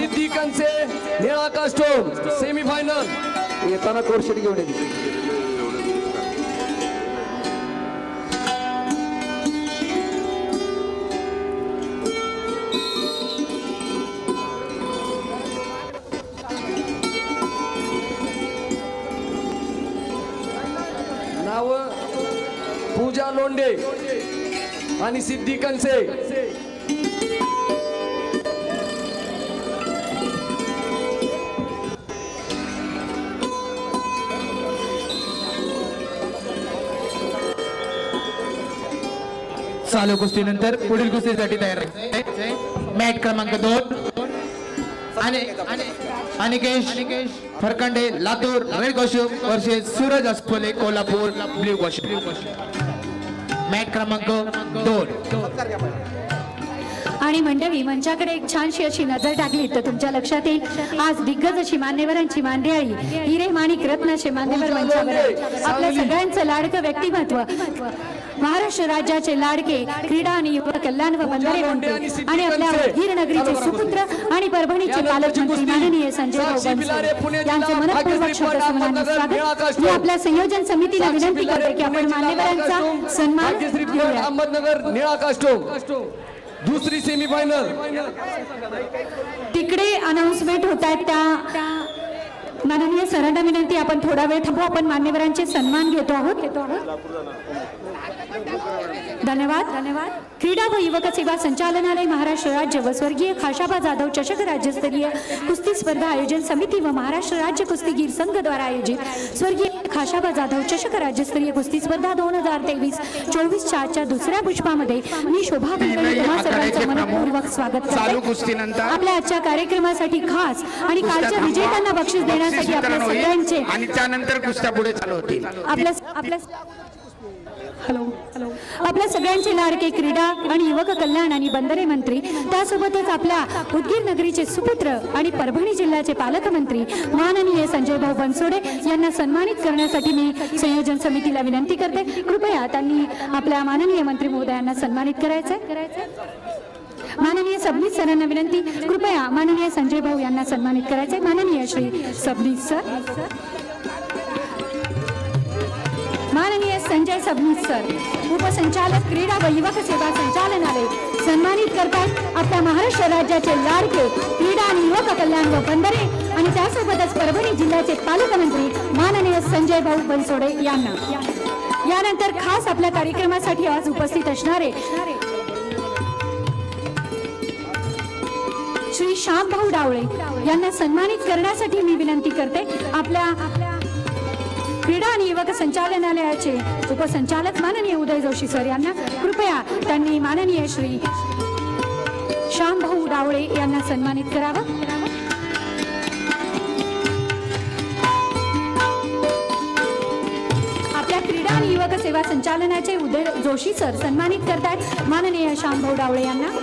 सिद्धी कंचे निळा कास्टोम semi final येताना कोरशीट घेऊन येते नाव पूजा लोंडे आणि सिद्धी कंचे चालू कुस्तीनंतर पुढील कुस्तीसाठी तयार आहे मॅट क्रमांक दोन. आणि Anikesh Farkande Latur red costume versus Suraj Asphole Kolhapur blue costume mat क्रमांक दोन. आणि मंडळी मंचाकडे एक छानशी अशी नजर टाकली तर तुमच्या लक्षात येईल. आज दिग्गज अशी मान्यवरांची मांदियाळी हिरे माणिक रत्न असे मान्यवर मंचावर. आपल्या सगळ्यांचं लाडकं व्यक्तिमत्व. महाराष्ट्र राज्याचे लाडके क्रीडा आणि युवक कल्याण व बंधारे मंत्री आणि आपल्या उदगीर नगरीचे सुपुत्र आणि परभणीचे पालकमंत्री माननीय संजय बनसोडे यांचे मनपूर्वक स्वागत. मी आपल्या संयोजन समितीला विनंती करते की आपण मान्यवरांचा सन्मान अहमदनगर दुसरी सेमी फायनल तिकडे अनाउन्समेंट होत आहेत त्या माननीय सरांना विनंती आपण थोडा वेळ थांबू आपण मान्यवरांचे सन्मान घेतो आहोत. घेतो आहोत धन्यवाद. धन्यवाद. क्रीडा व युवक सेवा संचालनालय महाराष्ट्र राज्य व स्वर्गीय खाशाबा जाधव चषक राज्यस्तरीय कुस्ती स्पर्धा आयोजन समिती व महाराष्ट्र राज्य कुस्तीगीर संघ द्वारा आयोजित स्वर्गीय खाशाबा जाधव चषक राज्यस्तरीय कुस्ती स्पर्धा दोन हजार तेवीस चोवीसच्या आजच्या दुसऱ्या पुष्पामध्ये मी शोभा कुलकर्णी तुम्हा सर्वांचं मनपूर्वक स्वागत चालू करते कुस्तीनंतर आपल्या आजच्या कार्यक्रमासाठी खास आणि कालच्या विजेत्यांना बक्षीस देण्यासाठी आपल्या सगळ्यांचे आणि त्यानंतर कुस्त्या पुढे चालू होतील. आपल्या आपल्या हॅलो हॅलो. आपल्या सगळ्यांचे लाडके क्रीडा आणि युवक कल्याण आणि बंदरे मंत्री त्यासोबतच आपल्या उदगीर नगरीचे सुपुत्र आणि परभणी जिल्ह्याचे पालकमंत्री माननीय संजय भाऊ बनसोडे यांना सन्मानित करण्यासाठी मी संयोजन समितीला विनंती करते. कृपया त्यांनी आपल्या माननीय मंत्री महोदयांना सन्मानित करायचंय करायचंय. माननीय सबनीस सरांना विनंती. कृपया माननीय संजय भाऊ यांना सन्मानित करायचे. माननीय श्री सबनीस सर. माननीय संजय सबनीस सर उपसंचालक क्रीडा व युवक सेवा संचालनालय सन्मानित करतात आपल्या महाराष्ट्र राज्याचे लाडके क्रीडा आणि युवक कल्याण व बंदरे आणि त्यासोबतच परभणी जिल्ह्याचे पालकमंत्री माननीय संजय भाऊ बनसोडे यांना. यानंतर खास आपल्या कार्यक्रमासाठी आज उपस्थित असणारे श्री श्यामभाऊ डावळे यांना सन्मानित करण्यासाठी मी विनंती करते. आपल्या क्रीडा आणि युवक संचालनालयाचे उपसंचालक माननीय उदय जोशी सर यांना कृपया त्यांनी माननीय श्री श्यामभाऊ डावळे यांना सन्मानित करावं. आपल्या क्रीडा आणि युवक सेवा संचालनाचे उदय जोशी सर सन्मानित करतायत माननीय श्यामभाऊ डावळे यांना.